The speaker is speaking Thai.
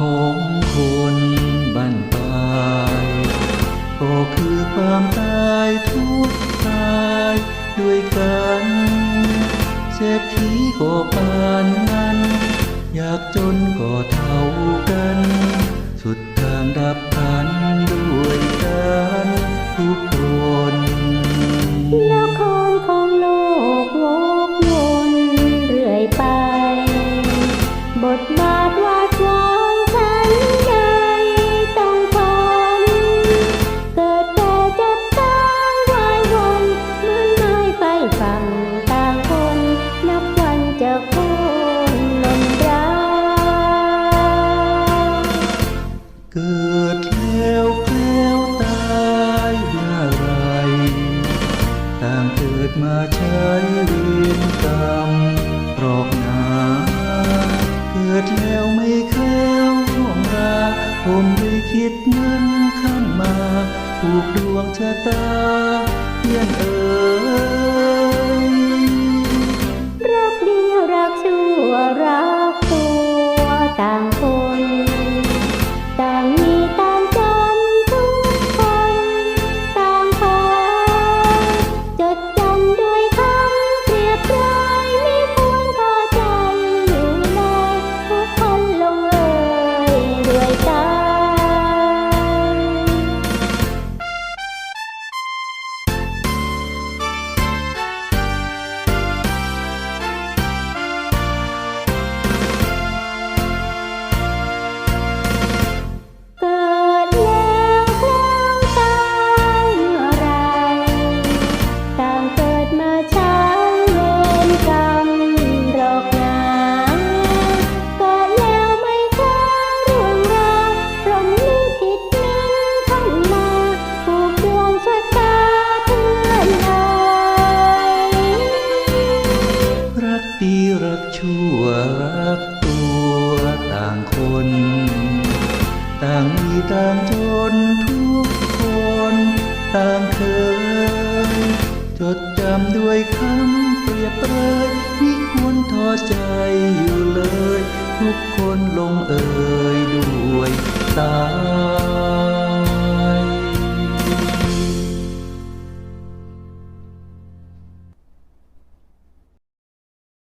ของคนบ้านปลายก็คือความตายทุกทายด้วยกันเศรษฐีก็ปานนั้น อยากจนก็เท่ากัน สุดทางดับ มาใช้เวรกรรมปรอกหนาเกิดแล้วไม่แคล้วห่วงราผมได้คิดนั้นขั้นมาผูกดวงชะตาเพี้ยนเอ่ย ชั่วรักตัวต่างคน ต่างมีต่างจนทุกคนต่างเคยจดจำด้วยคำเปรียบเปรยมิควรท้อใจอยู่เลย ทุกคนลงเอ่ยด้วยตา